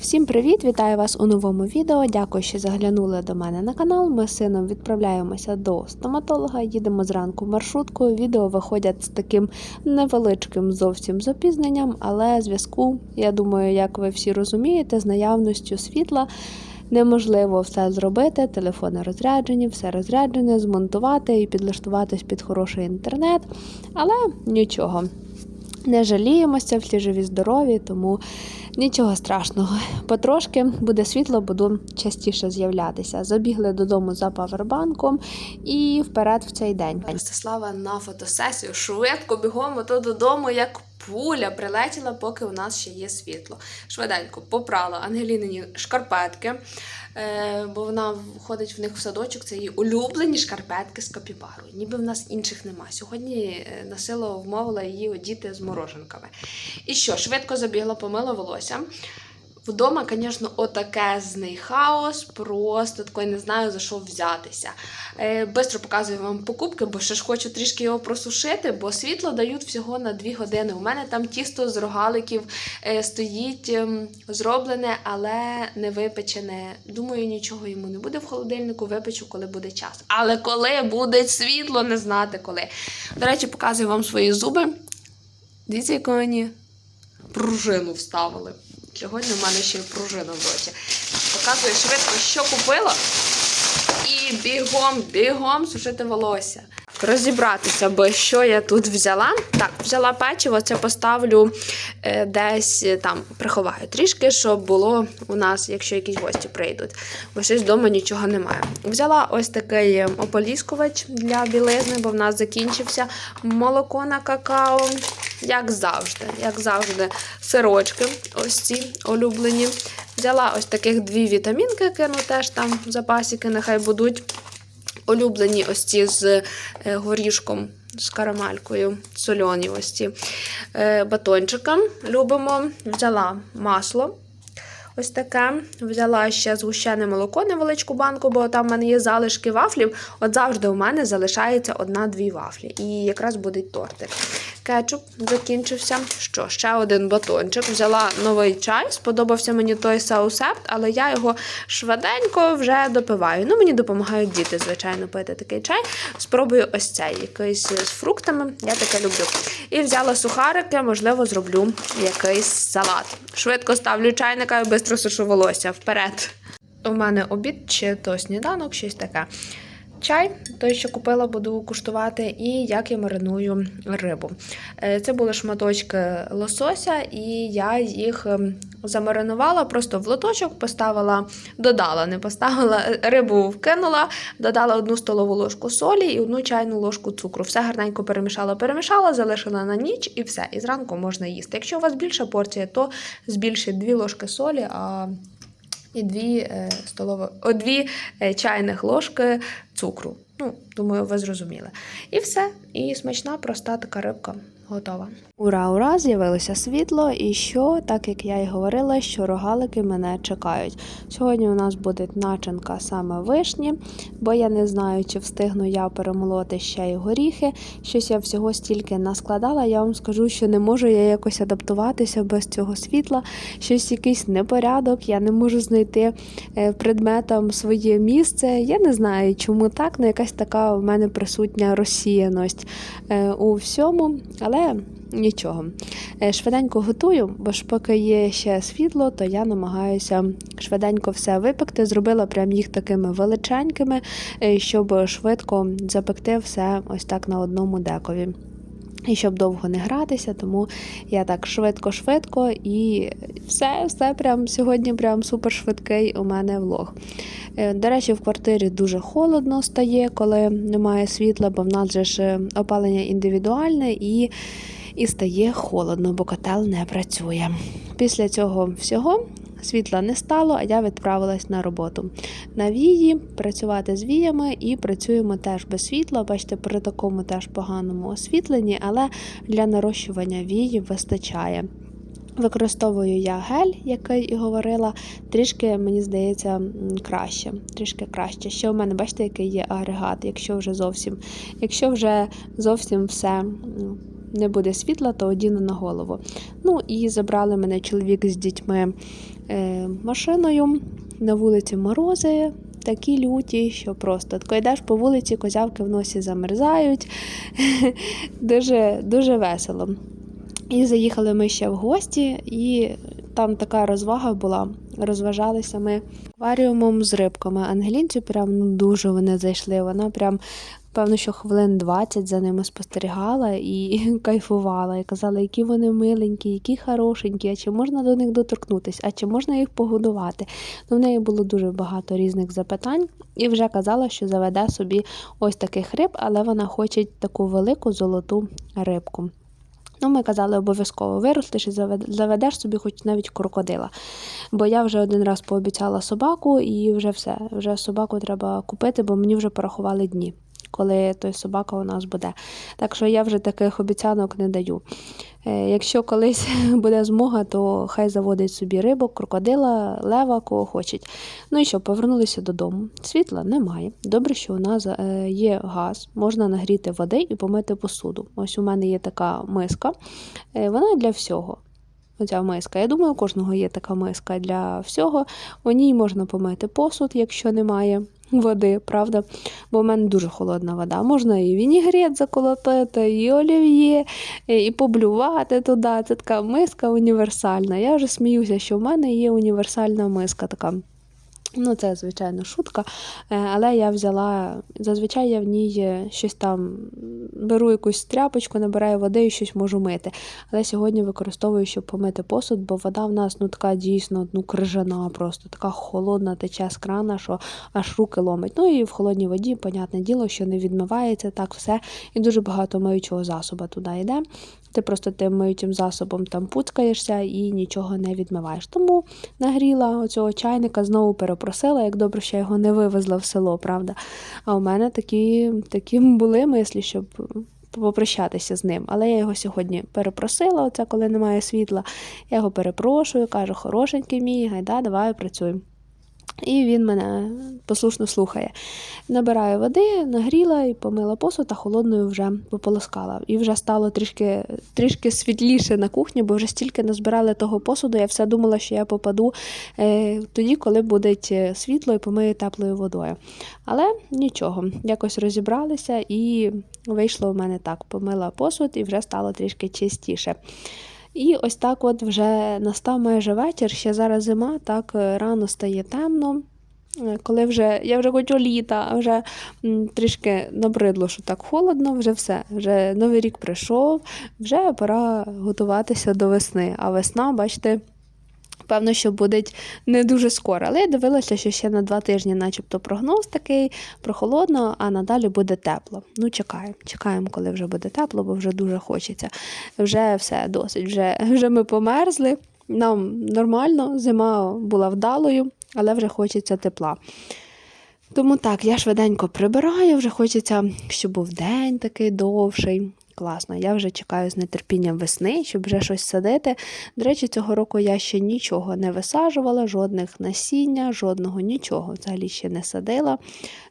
Всім привіт! Вітаю вас у новому відео. Дякую, що заглянули до мене на канал. Ми з сином відправляємося до стоматолога. Їдемо зранку маршруткою. Відео виходять з таким невеличким зовсім запізненням, але зв'язку, я думаю, як ви всі розумієте, з наявністю світла. Неможливо все зробити, телефони розряджені, все розряджене, змонтувати і підлаштуватись під хороший інтернет, але нічого. Не жаліємося, всі живі, здорові, тому нічого страшного. Потрошки буде світло, буду частіше з'являтися. Забігли додому за павербанком і вперед в цей день. Ростислава на фотосесію швидко бігом ото додому, як пуля прилетіла, поки у нас ще є світло. Швиденько попрала Ангелінині шкарпетки, бо вона входить в них в садочок. Це її улюблені шкарпетки з капібарою. Ніби в нас інших нема. Сьогодні насилу насило вмовила її одіти з мороженками. І що, швидко забігла, помила волосся. Вдома, звісно, отакезний хаос, просто такий не знаю за що взятися. Е, Бистро показую вам покупки, бо ще ж хочу трішки його просушити, бо світло дають всього на 2 години. У мене там тісто з рогаликів е, стоїть ем, зроблене, але не випечене. Думаю, нічого йому не буде в холодильнику, випечу, коли буде час. Але коли буде світло, не знати коли. До речі, показую вам свої зуби. Дивіться, яку мені пружину вставили. Сьогодні в мене ще пружина в роті. Показую швидко, що купила. І бігом, бігом сушити волосся. Розібратися, бо що я тут взяла. Так, взяла печиво, це поставлю е, десь е, там, приховаю трішки, щоб було у нас, якщо якісь гості прийдуть. Бо щось вдома нічого немає. Взяла ось такий е, ополіскувач для білизни, бо в нас закінчився молоко на какао. Як завжди, як завжди, сирочки, ось ці улюблені. Взяла ось таких дві вітамінки, кину теж там запасики, нехай будуть. Улюблені ось ці з е, горішком, з карамелькою, сольоні ось ці е, батончика. Любимо. Взяла масло. Ось таке. Взяла ще згущене молоко, невеличку банку, бо там в мене є залишки вафлів. От завжди у мене залишається одна-дві вафлі. І якраз буде тортик. Кетчуп закінчився. Що, ще один батончик. Взяла новий чай. Сподобався мені той саусепт, але я його швиденько вже допиваю. Ну, мені допомагають діти, звичайно, пити такий чай. Спробую ось цей, якийсь з фруктами. Я таке люблю. І взяла сухарики, можливо, зроблю якийсь салат. Швидко ставлю чайника і швидко сушу волосся. Вперед. У мене обід чи то сніданок, щось таке. Чай, той, що купила, буду куштувати, і як я мариную рибу. Е, Це були шматочки лосося, і я їх ем, замаринувала, просто в лоточок поставила, додала, не поставила рибу, вкинула, додала одну столову ложку солі і одну чайну ложку цукру. Все гарненько перемішала, перемішала, залишила на ніч і все. І зранку можна їсти. Якщо у вас більша порція, то збільшіть 2 ложки солі. а і дві е, столові, о, дві е, чайних ложки цукру. Ну, думаю, ви зрозуміли. І все. І смачна, проста така рибка готова. Ура, ура! З'явилося світло, і що, так як я і говорила, що рогалики мене чекають. Сьогодні у нас буде начинка саме вишні, бо я не знаю, чи встигну я перемолоти ще й горіхи. Щось я всього стільки наскладала. Я вам скажу, що не можу я якось адаптуватися без цього світла. Щось якийсь непорядок, я не можу знайти е, предметам своє місце. Я не знаю, чому так, але якась така в мене присутня розсіяність е, у всьому, але нічого. Е, Швиденько готую, бо ж поки є ще світло, то я намагаюся швиденько все випекти. Зробила прям їх такими величенькими, е, щоб швидко запекти все ось так на одному декові. І щоб довго не гратися, тому я так швидко-швидко і все, все прям сьогодні прям супер у мене влог. Е, До речі, в квартирі дуже холодно стає, коли немає світла, бо в нас же ж е, опалення індивідуальне і, і стає холодно, бо котел не працює. Після цього всього світла не стало, а я відправилась на роботу. На вії працювати з віями і працюємо теж без світла. Бачите, при такому теж поганому освітленні, але для нарощування віїв вистачає. Використовую я гель, який і говорила, трішки, мені здається, краще. Трішки краще. Ще у мене, бачите, який є агрегат, якщо вже зовсім, якщо вже зовсім все не буде світла, то одіну на голову. Ну і забрали мене чоловік з дітьми машиною. На вулиці морози. Такі люті, що просто Тако йдеш по вулиці, козявки в носі замерзають. дуже, дуже весело. І заїхали ми ще в гості, і там така розвага була. Розважалися ми акваріумом з рибками. Ангелінці прям ну, дуже вони зайшли. Вона прям, певно, що хвилин 20 за ними спостерігала і кайфувала. І казала, які вони миленькі, які хорошенькі, а чи можна до них доторкнутися, а чи можна їх погодувати. Ну, в неї було дуже багато різних запитань, і вже казала, що заведе собі ось таких риб, але вона хоче таку велику золоту рибку. Ну, ми казали, обов'язково виростеш і заведеш собі хоч навіть крокодила. Бо я вже один раз пообіцяла собаку, і вже все. Вже собаку треба купити, бо мені вже порахували дні, коли той собака у нас буде. Так що я вже таких обіцянок не даю. Е, Якщо колись буде змога, то хай заводить собі рибок, крокодила, лева, кого хочуть. Ну і що, повернулися додому. Світла немає. Добре, що у нас е, є газ, можна нагріти води і помити посуду. Ось у мене є така миска, Е, вона для всього. Оця миска. Я думаю, у кожного є така миска для всього. У ній можна помити посуд, якщо немає води, правда? Бо в мене дуже холодна вода. Можна і вінігрет заколотити, і олів'є, і поблювати туди. Це така миска універсальна. Я вже сміюся, що в мене є універсальна миска така. Ну, це, звичайно, шутка. Е, Але я взяла, зазвичай я в ній е, щось там беру якусь тряпочку, набираю води і щось можу мити. Але сьогодні використовую, щоб помити посуд, бо вода в нас ну така дійсно ну, крижана, просто така холодна тече з крана, що аж руки ломить. Ну і в холодній воді, понятне діло, що не відмивається так все. І дуже багато миючого засобу туди йде. Ти просто тим миючим засобом там пуцкаєшся і нічого не відмиваєш. Тому нагріла оцього чайника, знову перепросила, як добре, що я його не вивезла в село, правда. А у мене такі, такі були мислі, щоб попрощатися з ним. Але я його сьогодні перепросила, оце коли немає світла. Я його перепрошую, кажу, хорошенький мій, гайда, давай працюй. І він мене послушно слухає. Набираю води, нагріла і помила посуд, а холодною вже пополоскала. І вже стало трішки, трішки світліше на кухні, бо вже стільки назбирали того посуду. Я все думала, що я попаду е, тоді, коли буде світло і помию теплою водою. Але нічого, якось розібралися і вийшло в мене так. Помила посуд і вже стало трішки чистіше. І ось так от вже настав майже вечір, ще зараз зима, так е, рано стає темно. Е, Коли вже я вже хочу літа, а вже трішки набридло, що так холодно, вже все. Вже новий рік прийшов, вже пора готуватися до весни. А весна, бачите, певно, що буде не дуже скоро. Але я дивилася, що ще на два тижні, начебто, прогноз такий прохолодно, а надалі буде тепло. Ну, чекаємо, чекаємо, коли вже буде тепло, бо вже дуже хочеться. Вже все досить. Вже, вже ми померзли. Нам нормально, зима була вдалою, але вже хочеться тепла. Тому так, я швиденько прибираю, вже хочеться, щоб був день такий довший. Класно, я вже чекаю з нетерпінням весни, щоб вже щось садити. До речі, цього року я ще нічого не висаджувала, жодних насіння, жодного нічого взагалі ще не садила.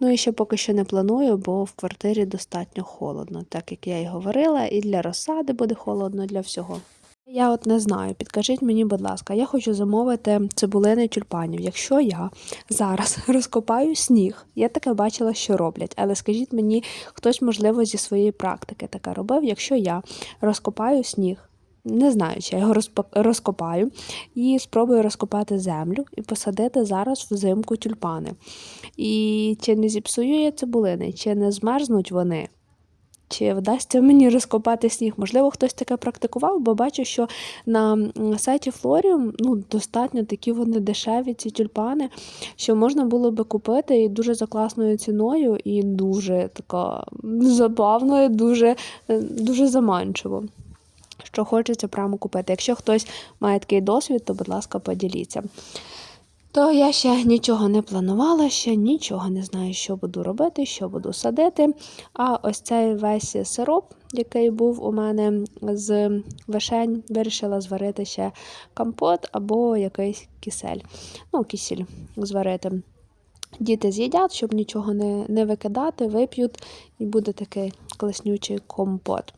Ну і ще поки що не планую, бо в квартирі достатньо холодно, так як я і говорила, і для розсади буде холодно для всього. Я от не знаю, підкажіть мені, будь ласка, я хочу замовити цибулини тюльпанів. Якщо я зараз розкопаю сніг, я таке бачила, що роблять, але скажіть мені, хтось, можливо, зі своєї практики таке робив, якщо я розкопаю сніг. Не знаю, чи я його розкопаю і спробую розкопати землю і посадити зараз взимку тюльпани. І чи не зіпсую я цибулини, чи не змерзнуть вони, чи вдасться мені розкопати сніг? Можливо, хтось таке практикував, бо бачу, що на сайті Флоріум ну, достатньо такі вони дешеві, ці тюльпани, що можна було би купити і дуже за класною ціною, і дуже така забавно, і дуже, е, дуже заманчиво. Що хочеться прямо купити. Якщо хтось має такий досвід, то, будь ласка, поділіться. То я ще нічого не планувала, ще нічого не знаю, що буду робити, що буду садити. А ось цей весь сироп, який був у мене з вишень, вирішила зварити ще компот або якийсь кисель. Ну, кисіль зварити. Діти з'їдять, щоб нічого не, не викидати, вип'ють, і буде такий класнючий компот.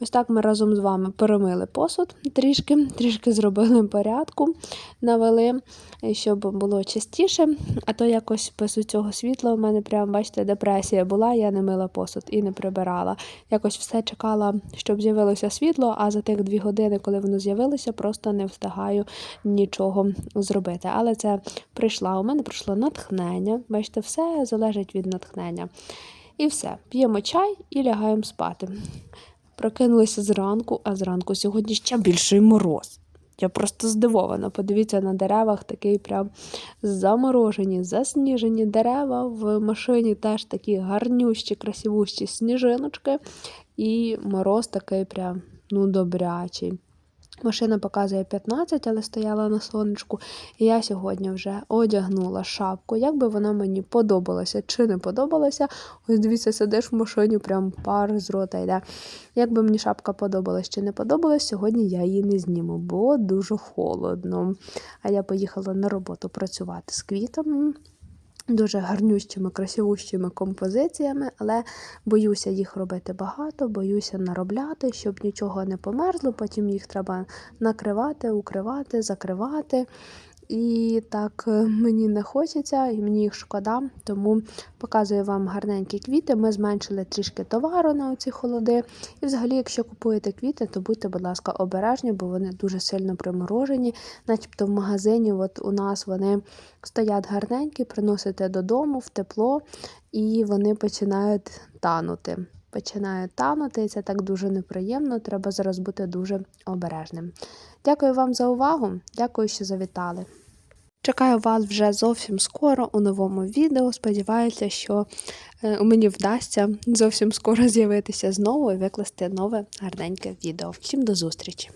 Ось так ми разом з вами перемили посуд трішки, трішки зробили порядку, навели, е, щоб було частіше. А то якось без цього світла у мене прям, бачите, депресія була, я не мила посуд і не прибирала. Якось все чекала, щоб з'явилося світло, а за тих дві години, коли воно з'явилося, просто не встигаю нічого зробити. Але це прийшла. У мене прийшло натхнення. Бачите, все залежить від натхнення. І все, п'ємо чай і лягаємо спати. Прокинулися зранку, а зранку сьогодні ще більший мороз. Я просто здивована. Подивіться на деревах такий прям заморожені, засніжені дерева. В машині теж такі гарнющі, красивущі сніжиночки. І мороз такий прям ну, добрячий. Машина показує 15, але стояла на сонечку. І я сьогодні вже одягнула шапку. Як би вона мені подобалася чи не подобалася. Ось дивіться, сидиш в машині, прям пар з рота йде. Як би мені шапка подобалась чи не подобалась, сьогодні я її не зніму, бо дуже холодно. А я поїхала на роботу працювати з квітами. Дуже гарнющими, красивущими композиціями, але боюся їх робити багато, боюся наробляти, щоб нічого не померзло. Потім їх треба накривати, укривати, закривати. І так е, мені не хочеться, і мені їх шкода, тому показую вам гарненькі квіти. Ми зменшили трішки товару на ці холоди. І взагалі, якщо купуєте квіти, то будьте, будь ласка, обережні, бо вони дуже сильно приморожені. Начебто в магазині от у нас вони стоять гарненькі, приносите додому в тепло, і вони починають танути. Починають танути, і це так дуже неприємно. Треба зараз бути дуже обережним. Дякую вам за увагу. Дякую, що завітали. Чекаю вас вже зовсім скоро у новому відео. Сподіваюся, що е, мені вдасться зовсім скоро з'явитися знову і викласти нове гарненьке відео. Всім до зустрічі!